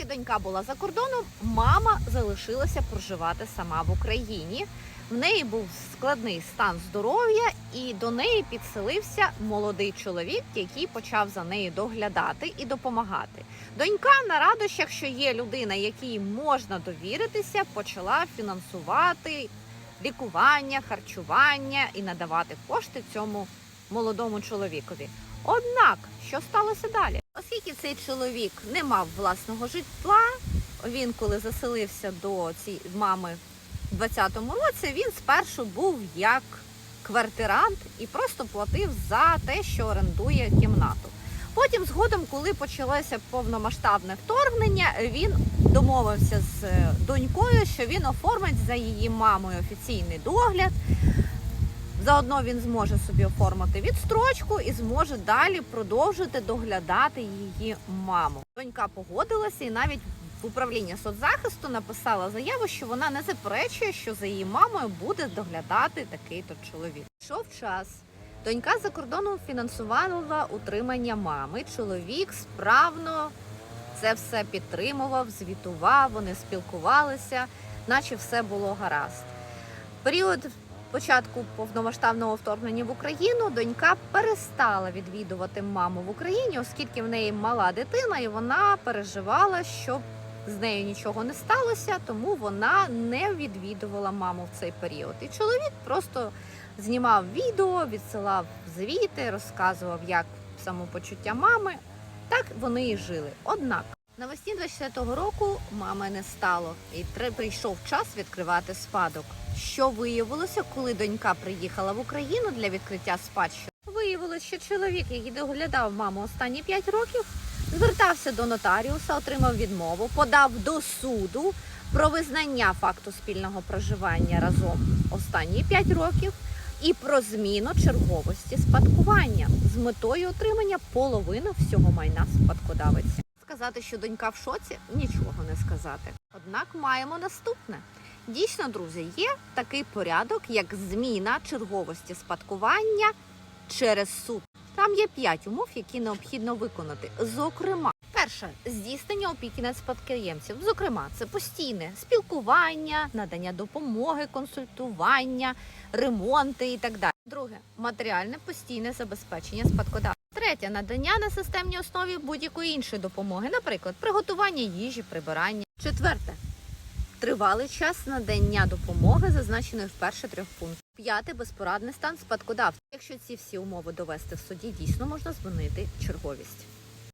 Поки донька була за кордоном, мама залишилася проживати сама в Україні. В неї був складний стан здоров'я, і до неї підселився молодий чоловік, який почав за нею доглядати і допомагати. Донька на радощах, що є людина, якій можна довіритися, почала фінансувати лікування, харчування і надавати кошти цьому молодому чоловікові. Однак, що сталося далі? Оскільки цей чоловік не мав власного житла, він коли заселився до цієї мами в 20-му році, він спершу був як квартирант і просто платив за те, що орендує кімнату. Потім, згодом, коли почалося повномасштабне вторгнення, він домовився з е, донькою, що він оформить за її мамою офіційний догляд. Заодно він зможе собі оформити відстрочку і зможе далі продовжити доглядати її маму. Донька погодилася і навіть в управління соцзахисту написала заяву, що вона не заперечує, що за її мамою буде доглядати такий-то чоловік. Йшов час. Донька за кордоном фінансувала утримання мами. Чоловік справно це все підтримував, звітував, вони спілкувалися, наче все було гаразд. Період початку повномасштабного вторгнення в Україну донька перестала відвідувати маму в Україні, оскільки в неї мала дитина, і вона переживала, щоб з нею нічого не сталося, тому вона не відвідувала маму в цей період. І чоловік просто знімав відео, відсилав звіти, розказував, як самопочуття мами. Так вони і жили. Однак навесні 24-го року мами не стало, і прийшов час відкривати спадок. Що виявилося, коли донька приїхала в Україну для відкриття спадщини? Виявилося, що чоловік, який доглядав маму останні 5 років, звертався до нотаріуса, отримав відмову, подав до суду про визнання факту спільного проживання разом останні 5 років і про зміну черговості спадкування з метою отримання половини всього майна спадкодавиці. Сказати, що донька в шоці, нічого не сказати. Однак маємо наступне. Дійсно, друзі, є такий порядок, як зміна черговості спадкування через суд. Там є п'ять умов, які необхідно виконати. Зокрема, перше здійснення опіки над спадкоємців. Зокрема, це постійне спілкування, надання допомоги, консультування, ремонти і так далі. Друге матеріальне постійне забезпечення спадкодавця. Третє надання на системній основі будь-якої іншої допомоги, наприклад, приготування їжі, прибирання. Четверте тривалий час надання допомоги, зазначеної в перших трьох пунктах. П'яте безпорадний стан спадкодавця. Якщо ці всі умови довести в суді, дійсно можна змінити черговість.